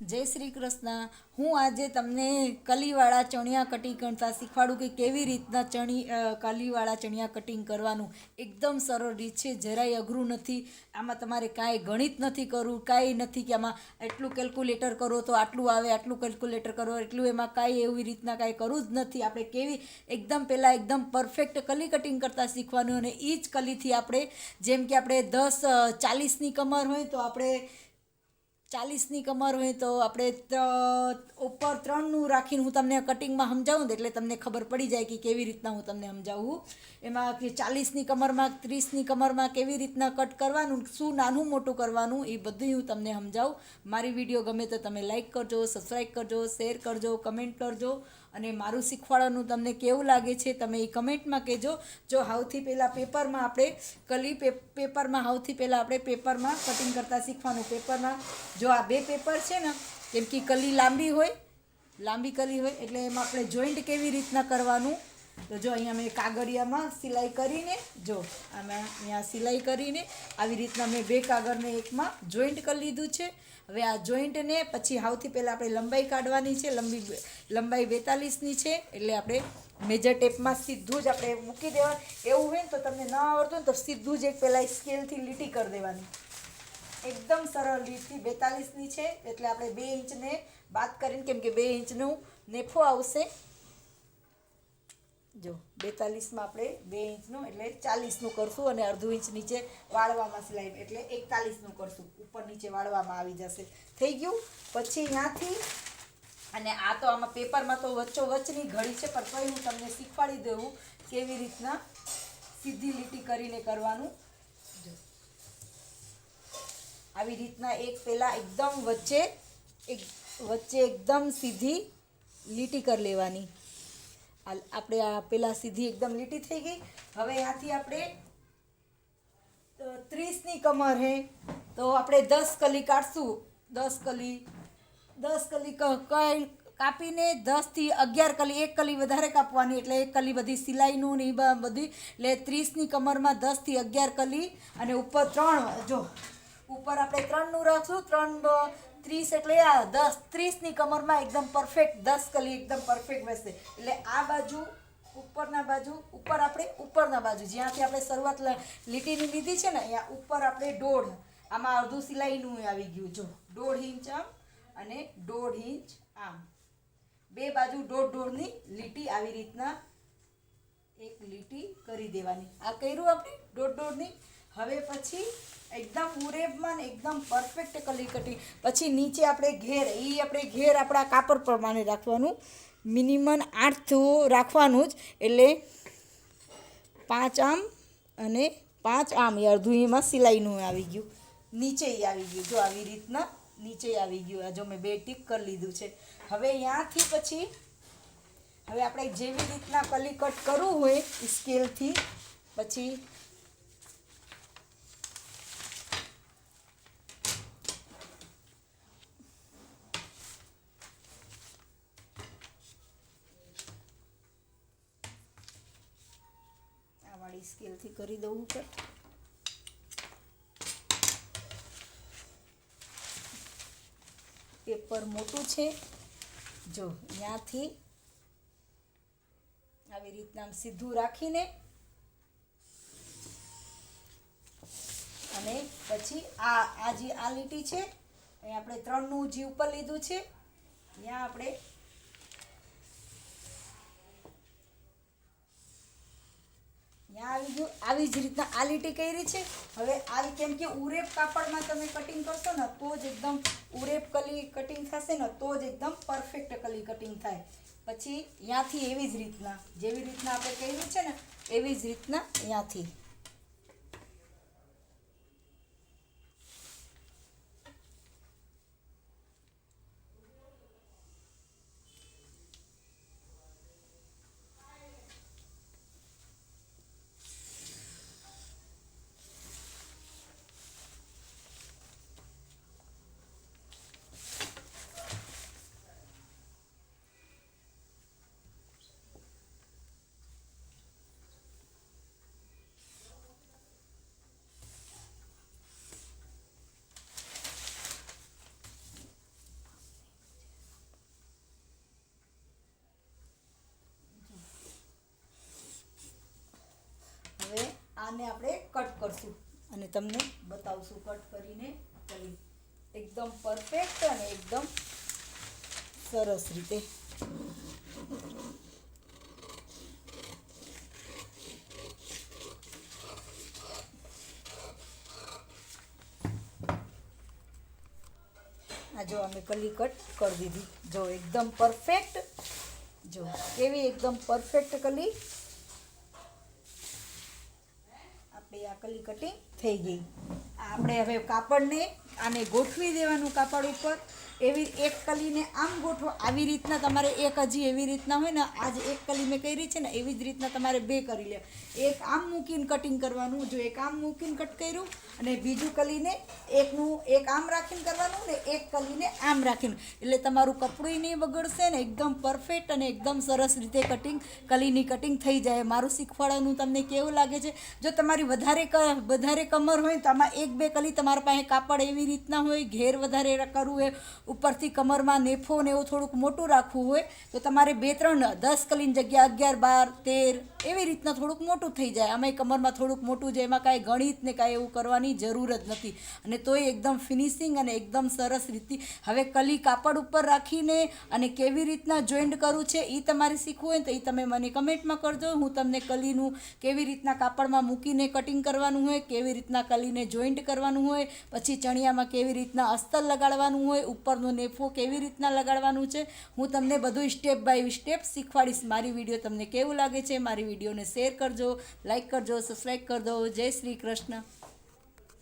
જય શ્રી કૃષ્ણ. હું આજે તમને કલીવાળા ચણિયા કટિંગ કરતા શીખવાડું કે કેવી રીતના ચણી કલીવાળા ચણિયા કટિંગ કરવાનું. એકદમ સરળ રીત છે, જરાય અઘરું નથી. આમાં તમારે કાંઈ ગણિત નથી કરવું, કાંઈ નથી કે આમાં એટલું કેલ્ક્યુલેટર કરો તો આટલું આવે, આટલું કેલ્ક્યુલેટર કરો, એટલું એમાં કાંઈ એવી રીતના કાંઈ કરવું જ નથી. આપણે કેવી, એકદમ પહેલાં એકદમ પરફેક્ટ કલી કટિંગ કરતાં શીખવાનું અને એ જ કલીથી આપણે, જેમ કે આપણે દસ ચાલીસની કમર હોય તો આપણે ચાલીસની કમર હોય તો આપણે ઉપર ત્રણનું રાખીને હું તમને કટિંગમાં સમજાવું એટલે તમને ખબર પડી જાય કે કેવી રીતના હું તમને સમજાવું. એમાં કે ચાલીસની કમરમાં, ત્રીસની કમરમાં કેવી રીતના કટ કરવાનું, શું નાનું મોટું કરવાનું એ બધું હું તમને સમજાવું. મારી વીડિયો ગમે તો તમે લાઈક કરજો સબસ્ક્રાઈબ કરજો શેર કરજો કમેન્ટ કરજો. અને મારું શીખવાડવાનું તમને કેવું લાગે છે તમે એ કમેન્ટમાં કહેજો. જો હાઉથી પહેલાં પેપરમાં આપણે કલી પેપરમાં સૌથી પહેલાં આપણે પેપરમાં કટિંગ કરતાં શીખવાનું. પેપરમાં જો આ બે પેપર છે ને, કેમ કે કલી લાંબી હોય, લાંબી કલી હોય, એટલે એમાં આપણે જોઈન્ટ કેવી રીતના કરવાનું તો જો અહીંયા મેં કાગળિયામાં સિલાઈ કરીને, જો, આમાં અહીંયા સિલાઈ કરીને આવી રીતના મેં બે કાગળને એકમાં જોઈન્ટ કરી લીધું છે. હવે આ જોઈન્ટને પછી સૌથી પહેલાં આપણે લંબાઈ કાઢવાની છે. લંબી લંબાઈ બેતાલીસની છે, એટલે આપણે મેજર ટેપમાં સીધું જ આપણે મૂકી દેવાનું. એવું હોય ને તો તમને ન આવડતું ને તો સીધું જ એક પહેલાં સ્કેલથી લીટી કરી દેવાની. એકદમ સરળ રીતથી બેતાલીસની છે, એટલે આપણે બે ઇંચને બાદ કરીને, કેમ કે બે ઇંચનું નેફો આવશે. જો, બેતાલીસમાં આપણે બે ઇંચનું એટલે ચાલીસનું કરશું અને અડધું ઇંચ નીચે વાળવામાં સિલાઈ, એટલે એકતાલીસનું કરશું. ઉપર નીચે વાળવામાં આવી જશે. થઈ ગયું? પછી ત્યાંથી અને આ તો આમાં પેપરમાં તો વચ્ચો વચ્ચની ઘડી છે, પણ તોય હું તમને શીખવાડી દઉં કેવી રીતના સીધી લીટી કરીને કરવાનું. જો. આવી રીતના એક પહેલાં એકદમ વચ્ચે, એક વચ્ચે એકદમ સીધી લીટી કરી લેવાની. આપણે આ પહેલાં સીધી એકદમ લીટી થઈ ગઈ. હવે આથી આપણે ત્રીસની કમર હે. તો આપણે દસ કલી કાઢશું. દસ કલી દસ કલી કઈ કાપીને દસથી અગિયાર કલી, એક કલી વધારે કાપવાની, એટલે એક કલી બધી સિલાઈનું ને એ બધી. એટલે ત્રીસની કમરમાં દસથી અગિયાર કલી અને ઉપર ત્રણ, જો, ઉપર આપણે ત્રણનું રાખશું. ત્રણ ત્રીસ એટલે આ દસ, ત્રીસની કમરમાં એકદમ પરફેક્ટ દસ કલી એકદમ પરફેક્ટ બેસશે. એટલે આ બાજુ ઉપરના બાજુ, ઉપર આપણે ઉપરના બાજુ, જ્યાંથી આપણે શરૂઆત લીટીની લીધી છે ને, અહીંયા ઉપર આપણે દોઢ, આમાં અડધું સિલાઈનું આવી ગયું, જો. દોઢ ઇંચ આમ અને દોઢ ઇંચ આમ. બે બાજુ દોઢ દોઢની લીટી આવી રીતના એક લીટી કરી દેવાની. આ કર્યું આપણે? દોઢ દોઢની હવે પછી એકદમ ઉરેબમાં ને એકદમ પરફેક્ટ કલી કટી. પછી નીચે આપણે ઘેર, એ આપણે ઘેર આપણા કાપડ પ્રમાણે રાખવાનું. મિનિમમ આઠ રાખવાનું જ. એટલે પાંચ આમ અને પાંચ આમ એ અડધું એમાં સિલાઈનું આવી ગયું. નીચે આવી ગયું. જો આવી રીતના નીચે આવી ગયું. આ જો મેં બે ટીક કરી લીધું છે. હવે ત્યાંથી પછી હવે આપણે જેવી રીતના કલી કટ કરવું હોય સ્કેલથી પછી આ સ્કેલથી કરી દઉં કટ પેપર મોટું છે. જો ત્યાંથી આવી રીતના સીધું રાખીને અને પછી આ આ જે આ લીટી છે, એ આપણે ત્રણનું જે ઉપર લીધું છે, ત્યાં આપણે આવી ગયું આવી જ રીતના આ લીટી કરી છે. હવે આવી કેમ કે ઉરેપ કાપડમાં તમે કટિંગ કરશો ને, તો જ એકદમ ઉરેપ કલી કટિંગ થશે ને, તો જ એકદમ પરફેક્ટ કલી કટિંગ થાય. પછી ત્યાંથી એવી જ રીતના, જેવી રીતના આપણે કર્યું છે ને, એવી જ રીતના ત્યાંથી આને આપણે કટ કરશું. અને તમને બતાવશું કટ કરીને એકદમ પરફેક્ટ અને એકદમ સરસ રીતે. આ જો અમે કલી કટ કરી દીધી. જો એકદમ પરફેક્ટ જો કેવી એકદમ પરફેક્ટ કલી આપણી આ કલી કટિંગ થઈ ગઈ. આપણે હવે કાપડને આને ગોઠવી દેવાનું કાપડ ઉપર. એવી એક કલીને આમ ગોઠવો. આવી રીતના તમારે એક હજી એવી રીતના હોય ને, આજ એક કલી મેં કરી છે ને, એવી જ રીતના તમારે બે કરી લે એક આમ મૂકીને કટિંગ કરવાનું, જો એક આમ મૂકીને કટ કર્યું અને બીજું કલીને એકનું, એક આમ રાખીને કરવાનું ને એક કલીને આમ રાખીને. એટલે તમારું કપડું નહીં બગડશે ને, એકદમ પરફેક્ટ અને એકદમ સરસ રીતે કટિંગ કલીની કટિંગ થઈ જાય. મારું શીખવાડવાનું તમને કેવું લાગે છે? જો તમારી વધારે વધારે કમર હોય તો આમાં એક બે કલી તમારા પાસે કાપડ એવી રીતના હોય, ઘેર વધારે કરવું હોય, ઉપરથી કમરમાં નેફો ને એવું થોડુંક મોટું રાખવું હોય, તો તમારે બે ત્રણ, દસ કલીની જગ્યા, અગિયાર, બાર, તેર, એવી રીતના થોડુંક મોટું થઈ જાય. આમાં કમરમાં થોડુંક મોટું છે એમાં કાંઈ ગણિત ને કાંઈ એવું કરવાની જરૂર જ નથી. અને તોય એકદમ ફિનિશિંગ અને એકદમ સરસ રીતે હવે કલી કાપડ ઉપર રાખીને અને કેવી રીતના જોઈન્ટ કરવું છે એ તમારે શીખવું હોય તો એ તમે મને કમેન્ટમાં કરજો. હું તમને કલીનું કેવી રીતના કાપડમાં મૂકીને કટિંગ કરવાનું હોય, કેવી રીતના કલીને જોઈન્ટ કરવાનું હોય, પછી ચણિયામાં કેવી રીતના અસ્તર લગાડવાનું હોય, ઉપરનો નેફો કેવી રીતના લગાડવાનું છે, હું તમને બધું સ્ટેપ બાય સ્ટેપ શીખવાડીશ. મારી વીડિયો તમને કેવું લાગે છે, મારી વિડીયોને શેર કરજો લાઈક કરજો સબસ્ક્રાઈબ કરજો. જય શ્રી કૃષ્ણ.